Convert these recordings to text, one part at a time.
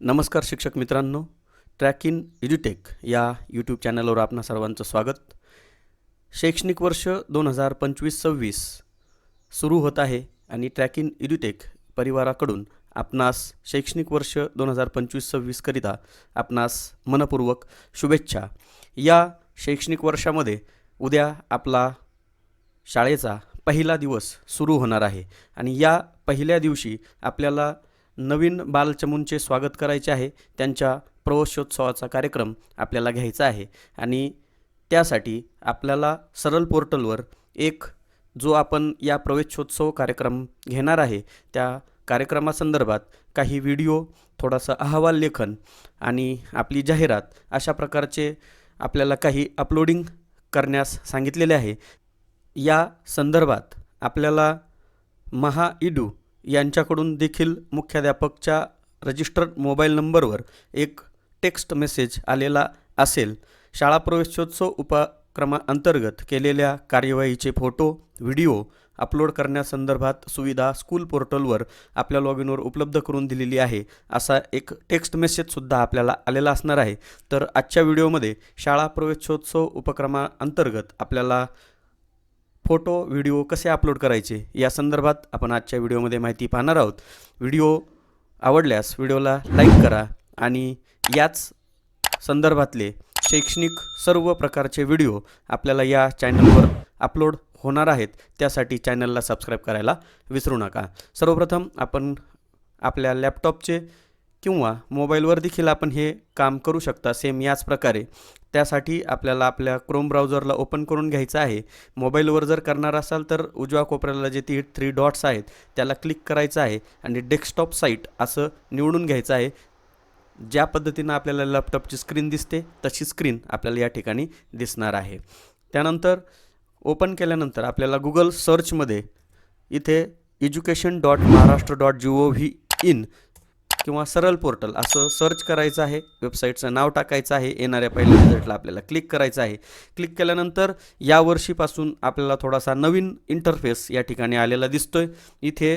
नमस्कार शिक्षक मित्रांनो ट्रॅक इन एज्युटेक या यूट्यूब चॅनलवर आपणा सर्वांचं स्वागत. शैक्षणिक वर्ष दोन हजार पंचवीस सव्वीस सुरू होत आहे आणि ट्रॅक इन एज्युटेक परिवाराकडून आपणास शैक्षणिक वर्ष दोन हजार पंचवीस सव्वीसकरिता आपणास मनपूर्वक शुभेच्छा. या शैक्षणिक वर्षामध्ये उद्या आपला शाळेचा पहिला दिवस सुरू होणार आहे आणि या पहिल्या दिवशी आपल्याला नवीन बालचमूंचे स्वागत करायचे आहे. त्यांच्या प्रवेशोत्सवाचा कार्यक्रम आपल्याला घ्यायचा आहे. आणि त्यासाठी आपल्याला सरळ पोर्टलवर एक जो आपण या प्रवेशोत्सव कार्यक्रम घेणार आहे त्या कार्यक्रमासंदर्भात काही व्हिडिओ थोडासा अहवाल लेखन आणि आपली जाहिरात अशा प्रकारचे आपल्याला काही अपलोडिंग करण्यास सांगितलेले आहे. या संदर्भात आपल्याला महा इडू यांच्याकडून देखील मुख्याध्यापकच्या रजिस्टर्ड मोबाईल नंबरवर एक टेक्स्ट मेसेज आलेला असेल. शाळा प्रवेशोत्सव उपक्रमाअंतर्गत केलेल्या कार्यवाहीचे फोटो व्हिडिओ अपलोड करण्यासंदर्भात सुविधा स्कूल पोर्टलवर आपल्या लॉग इनवर उपलब्ध करून दिलेली आहे असा एक टेक्स्ट मेसेजसुद्धा आपल्याला आलेला असणार आहे. तर आजच्या व्हिडिओमध्ये शाळा प्रवेशोत्सव उपक्रमाअंतर्गत आपल्याला फोटो व्हिडिओ कसे अपलोड करायचे या संदर्भात आपण आजच्या व्हिडिओमध्ये माहिती पाहणार आहोत. व्हिडिओ आवडल्यास व्हिडिओला लाईक करा आणि याच संदर्भातले शैक्षणिक सर्व प्रकारचे व्हिडिओ आपल्याला या चॅनलवर अपलोड होणार आहेत त्यासाठी चॅनलला सबस्क्राईब करायला विसरू नका. सर्वप्रथम आपण आपल्या लॅपटॉपचे किंवा मोबाईलवर देखील आपण हे काम करू शकता सेम याच प्रकारे. त्यासाठी आपल्याला आपल्या क्रोम ब्राउझरला ओपन करून घ्यायचं आहे. मोबाईलवर जर करणार असाल तर उजव्या कोपऱ्याला जे ती थ्री डॉट्स आहेत त्याला क्लिक करायचं आहे आणि डेस्कटॉप साईट असं निवडून घ्यायचं आहे. ज्या पद्धतीनं आपल्याला लॅपटॉपची स्क्रीन दिसते तशी स्क्रीन आपल्याला या ठिकाणी दिसणार आहे. त्यानंतर ओपन केल्यानंतर आपल्याला गुगल सर्चमध्ये इथे education dot Maharashtra dot G O V in किंवा सरळ पोर्टल असं सर्च करायचं आहे वेबसाईटचं नाव टाकायचं आहे येणाऱ्या पहिल्या रिझल्टला आपल्याला क्लिक करायचं आहे. क्लिक केल्यानंतर या वर्षीपासून आपल्याला थोडासा नवीन इंटरफेस या ठिकाणी आलेला दिसतोय. इथे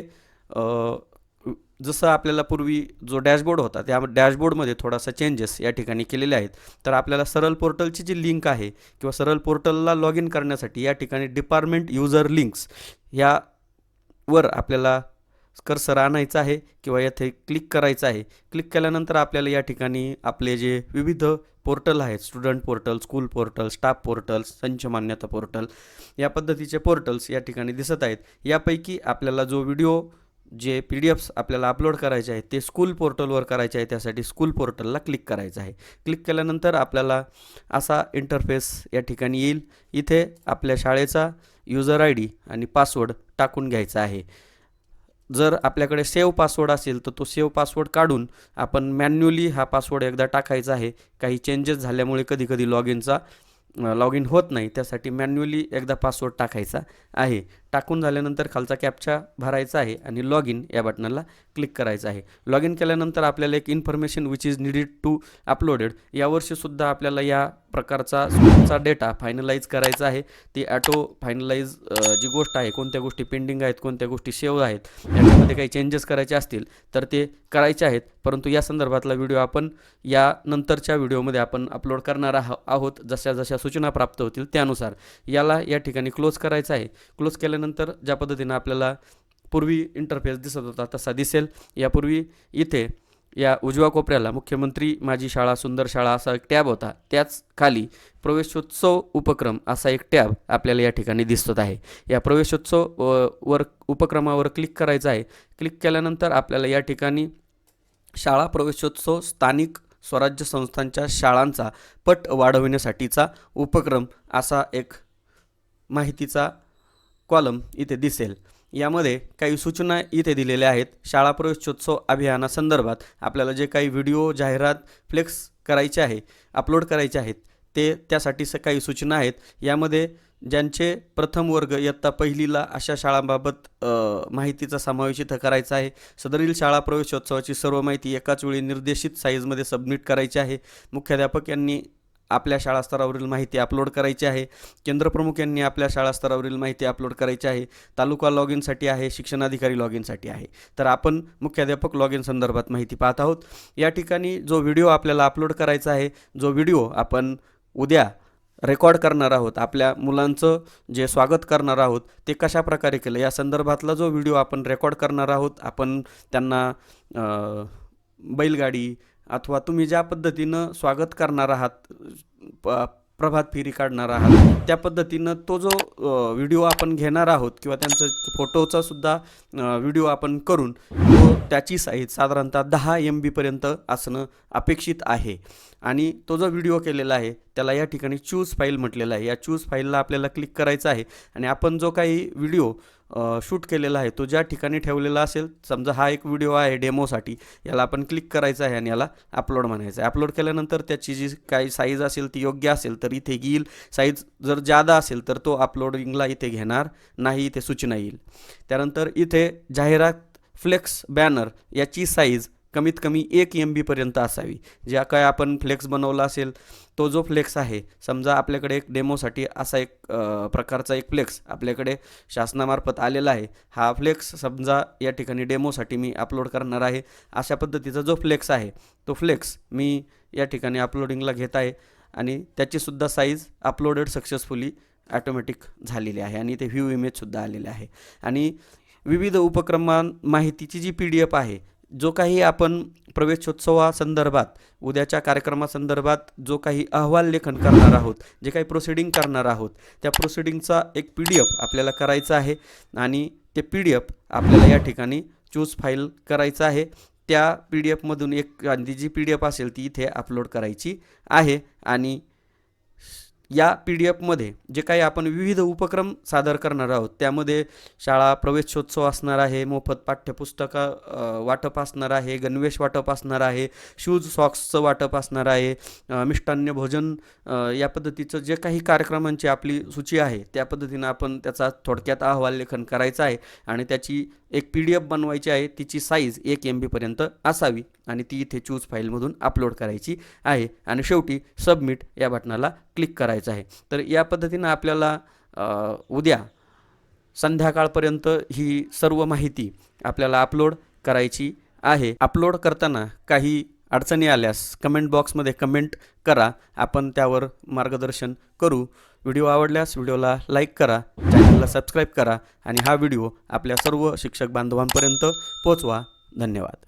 जसं आपल्याला पूर्वी जो डॅशबोर्ड होता त्या डॅशबोर्डमध्ये थोडासा चेंजेस या ठिकाणी केलेले आहेत. तर आपल्याला सरळ पोर्टलची जी लिंक आहे किंवा सरळ पोर्टलला लॉग इन करण्यासाठी या ठिकाणी डिपार्टमेंट युजर लिंक्स ह्यावर आपल्याला कर्सर आणायचं आहे किंवा येथे क्लिक करायचं आहे. क्लिक केल्यानंतर आपल्याला या ठिकाणी आपले जे विविध पोर्टल आहेत student portal school portal staff portal संच मान्यता पोर्टल या पद्धतीचे पोर्टल्स या ठिकाणी दिसत आहेत. यापैकी आपल्याला जो video J P D Fs आपल्याला अपलोड करायचे आहेत ते स्कूल पोर्टलवर करायचे आहे त्यासाठी स्कूल पोर्टलला क्लिक करायचं आहे. क्लिक केल्यानंतर आपल्याला असा इंटरफेस या ठिकाणी येईल. इथे आपल्या शाळेचा युजर आय डी आणि पासवर्ड टाकून घ्यायचा आहे. जर आपल्याकडे सेव्ह पासवर्ड असेल तर तो सेव्ह पासवर्ड काढून आपण मॅन्युअली हा पासवर्ड एकदा टाकायचा आहे. काही चेंजेस झाल्यामुळे कधी कधी लॉग इनचा लॉग इन होत नाही. त्यासाठी मॅन्युअली एकदा पासवर्ड टाकायचा आहे. टाकून झाल्यानंतर खालचा कॅपचा भरायचा आहे आणि लॉग इन या बटनाला क्लिक करायचं आहे. लॉग इन केल्यानंतर आपल्याला एक information which is needed to uploaded यावर्षीसुद्धा आपल्याला या प्रकारचा स्कूलचा डेटा फायनलाईज करायचा आहे. ती ॲटो फायनलाईज जी गोष्ट आहे कोणत्या गोष्टी पेंडिंग आहेत कोणत्या गोष्टी सेव्ह आहेत याच्यामध्ये काही चेंजेस करायचे असतील तर ते करायचे आहेत. परंतु या संदर्भातला व्हिडिओ आपण या नंतरच्या व्हिडिओमध्ये आपण अपलोड करणार आहो आहोत. जशा जशा सूचना प्राप्त होतील त्यानुसार याला या ठिकाणी क्लोज करायचं आहे. क्लोज केल्यानंतर ज्या पद्धतीनं आपल्याला पूर्वी इंटरफेस दिसत होता तसा दिसेल. यापूर्वी इथे या उजव्या कोपऱ्याला मुख्यमंत्री माझी शाळा सुंदर शाळा असा एक टॅब होता. त्याच खाली प्रवेशोत्सव उपक्रम असा एक टॅब आपल्याला या ठिकाणी दिसत आहे. या प्रवेशोत्सव वर उपक्रमावर क्लिक करायचं आहे. क्लिक केल्यानंतर आपल्याला या ठिकाणी शाळा प्रवेशोत्सव स्थानिक स्वराज्य संस्थांच्या शाळांचा पट वाढविण्यासाठीचा उपक्रम असा एक माहितीचा कॉलम इथे दिसेल. यामध्ये काही सूचना इथे दिलेल्या आहेत. शाळा प्रवेशोत्सव अभियानासंदर्भात आपल्याला जे काही व्हिडिओ जाहिरात फ्लेक्स करायचे आहे अपलोड करायचे आहेत ते त्यासाठी स काही सूचना आहेत. यामध्ये ज्यांचे प्रथम वर्ग इयत्ता पहिलीला अशा शाळांबाबत माहितीचा समावेश इथं करायचा आहे. सदरील शाळा प्रवेशोत्सवाची सर्व माहिती एकाच वेळी निर्देशित साईजमध्ये सबमिट करायची आहे. मुख्याध्यापक यांनी आपल्या शाळास्तरावरील माहिती अपलोड करायची आहे. केंद्रप्रमुख यांनी आपल्या शाळास्तरावरील माहिती अपलोड करायची आहे. तालुका लॉग इनसाठी आहे शिक्षणाधिकारी लॉग इनसाठी आहे. तर आपण मुख्याध्यापक लॉग इन संदर्भात माहिती पाहत आहोत. या ठिकाणी जो व्हिडिओ आपल्याला अपलोड करायचा आहे जो व्हिडिओ आपण उद्या रेकॉर्ड करणार आहोत आपल्या मुलांचं जे स्वागत करणार आहोत ते कशा प्रकारे केलं या संदर्भातला जो व्हिडिओ आपण रेकॉर्ड करणार आहोत आपण त्यांना बैलगाडी अथवा तुम्ही ज्या पद्धतीनं स्वागत करणार आहात प्रभात फेरी काढणार आहात त्या पद्धतीनं तो जो व्हिडिओ आपण घेणार आहोत किंवा त्यांचं फोटोचा सुद्धा व्हिडिओ आपण करून तो त्याची साईज साधारणतः दहा एम बीपर्यंत असणं अपेक्षित आहे. आणि तो जो व्हिडिओ केलेला आहे त्याला या ठिकाणी चूज फाईल म्हटलेलं आहे. या चूज फाईलला आपल्याला क्लिक करायचं आहे आणि आपण जो काही व्हिडिओ शूट केलेला आहे तो ज्या ठिकाणी ठेवलेला असेल समजा हा एक व्हिडिओ आहे डेमोसाठी याला आपण क्लिक करायचं आहे आणि याला अपलोड म्हणायचं आहे. अपलोड केल्यानंतर त्याची जी काही साईज असेल ती योग्य असेल तर इथे येईल. साईज जर जादा असेल तर तो अपलोडिंगला इथे घेणार नाही इथे सूचना येईल. त्यानंतर इथे जाहिरात फ्लेक्स बॅनर याची साईज कमीत कमी एक एम बीपर्यंत असावी. ज्या काय आपण फ्लेक्स बनवला असेल तो जो फ्लेक्स आहे समजा आपल्याकडे एक डेमोसाठी असा एक प्रकारचा एक फ्लेक्स आपल्याकडे शासनामार्फत आलेला आहे. हा फ्लेक्स समजा या ठिकाणी डेमोसाठी मी अपलोड करणार आहे. अशा पद्धतीचा जो फ्लेक्स आहे तो फ्लेक्स मी या ठिकाणी अपलोडिंगला घेत आहे आणि त्याचीसुद्धा साईज अपलोडेड सक्सेसफुली ॲटोमॅटिक झालेली आहे आणि ते व्ह्यू इमेजसुद्धा आलेले आहे. आणि विविध उपक्रमां माहितीची जी पी डी एफ आहे जो काही आपण प्रवेशोत्सवासंदर्भात उद्याच्या कार्यक्रमासंदर्भात जो काही अहवाल लेखन करणार आहोत जे काही प्रोसिडिंग करणार आहोत त्या प्रोसिडिंगचा एक पी डी एफ आपल्याला करायचा आहे आणि ते पी डी एफ आपल्याला या ठिकाणी चूज फाईल करायचं आहे. त्या पी डी एफमधून एक जी पी डी एफ असेल ती इथे अपलोड करायची आहे आणि या पी डी एफमध्ये जे काही आपण विविध उपक्रम सादर करणार आहोत त्यामध्ये शाळा प्रवेशोत्सव असणार आहे मोफत पाठ्यपुस्तकं वाटप असणार आहे गणवेश वाटप असणार आहे शूज सॉक्सचं वाटप असणार आहे मिष्टान्य मिष्टान्न भोजन या पद्धतीचं जे काही कार्यक्रमांची आपली सूची आहे त्या पद्धतीनं आपण त्याचा थोडक्यात अहवाल लेखन करायचा आहे आणि त्याची एक पी डी एफ बनवायची आहे तिची साईज एक एम बीपर्यंत असावी आणि ती इथे चूज फाईलमधून अपलोड करायची आहे आणि शेवटी सबमिट या बटनाला क्लिक करायचं आहे. तर या पद्धतीनं आपल्याला उद्या संध्याकाळपर्यंत ही सर्व माहिती आपल्याला अपलोड करायची आहे. अपलोड करताना काही अडचणी आल्यास कमेंट बॉक्समध्ये कमेंट करा. आपण त्यावर मार्गदर्शन करू. व्हिडिओ आवडल्यास व्हिडिओला लाईक करा चॅनलला सबस्क्राईब करा आणि हा व्हिडिओ आपल्या सर्व शिक्षक बांधवांपर्यंत पोचवा. धन्यवाद.